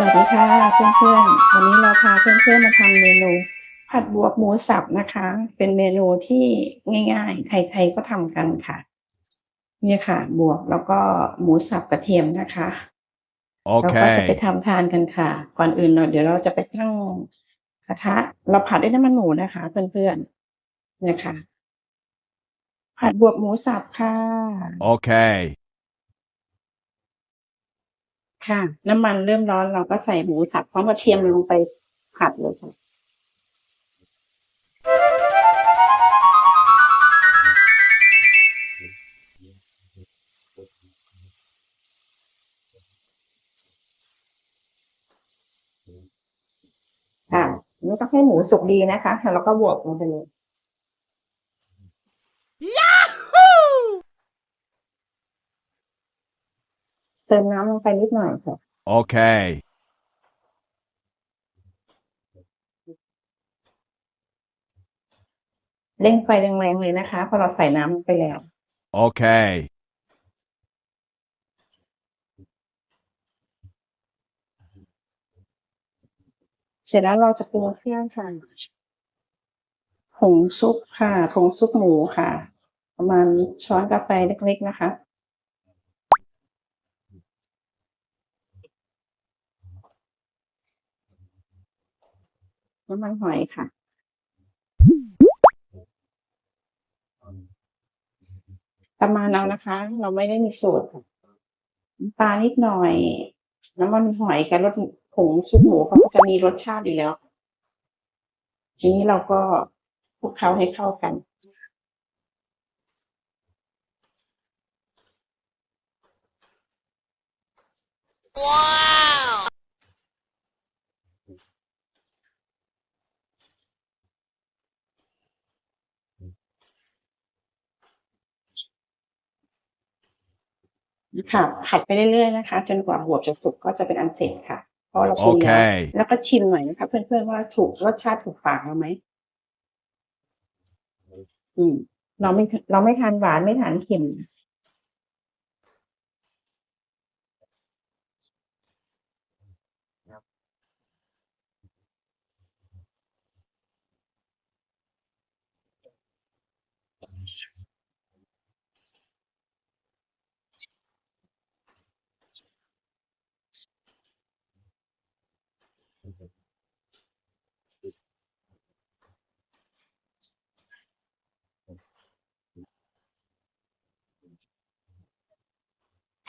วัสดีค่ะเพื่อนๆ วันนี้เราพาเพื่อนๆมาทำเมนู ผัดบวบหมูสับนะคะ เป็นเมนูที่ง่ายๆ ใครๆก็ทำกันค่ะ เนี่ยค่ะ บวบแล้วก็หมูสับกระเทียมนะคะเราก็จะไป Okay. ทำทานกันค่ะ ก่อนอื่นเราเดี๋ยวเราจะไปตั้งกระทะ เราผัดด้วยน้ำมันหมูนะคะ เพื่อนๆ เนี่ยค่ะ ผัดบวบหมูสับค่ะ Okay. ค่ะ น้ำมันเริ่มร้อนเราก็ใส่หมูสับพร้อมกระเทียมลงไปผัดเลยค่ะค่ะนี่ต้องให้หมูสุกดีนะคะ แล้วก็บวกลงไปเลย เติมน้ำลงไปนิดหน่อยค่ะ Okay. เร่งไฟแรงๆเลยนะคะพอเราใส่น้ำลงไปแล้ว Okay. เสร็จแล้วเราจะปรุงเครื่องค่ะผงซุปค่ะผงซุปหมูค่ะ ประมาณช้อนกาแฟเล็กๆนะคะ น้ำมันหอยค่ะ ประมาณเอานะคะ เราไม่ได้มีสูตรค่ะน้ำปลานิดหน่อย น้ำมันหอยกับรสผงซุปหมูเขาก็จะมีรสชาติอยู่แล้ว ทีนี้เราก็คลุกเคล้าให้เข้ากัน ค่ะ ผัดไปเรื่อยๆนะคะ จนกว่าบวบจะสุกก็จะเป็นอันเสร็จค่ะเพราะเราปรุงแล้ว Okay. แล้วก็ชิมหน่อยนะคะ เพื่อนๆว่าถูกรสชาติถูกปากเราไหมอืม เราไม่เราไม่ทานหวานไม่ทานเค็ม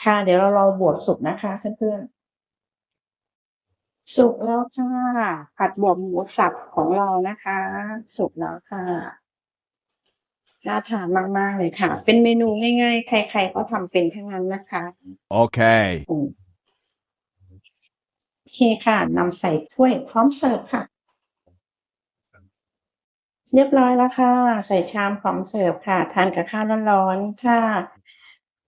ค่ะ เดี๋ยวเรารอบวบสุกนะคะเพื่อนๆ สุกแล้วค่ะ ผัดบวบหมูสับของเรานะคะ สุกแล้วค่ะ น่าทานมาก ๆ เลยค่ะ เป็นเมนูง่าย ๆ ใคร ๆ ก็ทำเป็นทั้งนั้นนะคะ Okay. อืม โอเคค่ะนำใส่ถ้วยพร้อมเสิร์ฟค่ะ เรียบร้อยแล้วค่ะ ใส่ชามพร้อมเสิร์ฟค่ะ ทานกับข้าวร้อนๆถ้า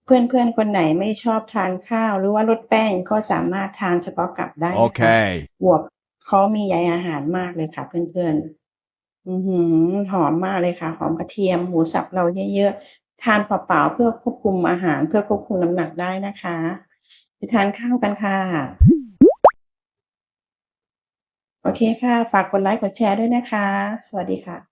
เพื่อนๆ คนไหนไม่ชอบทานข้าว หรือว่าลดแป้งก็สามารถทานเฉพาะกับได้นะคะ Okay. บวบเขามีใยอาหารมากเลยค่ะ เพื่อนๆ อือหือหอมมากเลยค่ะ หอมกระเทียมหมูสับเราเยอะๆ ทานเปล่าๆเพื่อควบคุมอาหารเพื่อควบคุมน้ำหนักได้นะคะ ไปทานข้าวกันค่ะ โอเคค่ะ ฝากกดไลค์กดแชร์ด้วยนะคะ สวัสดีค่ะ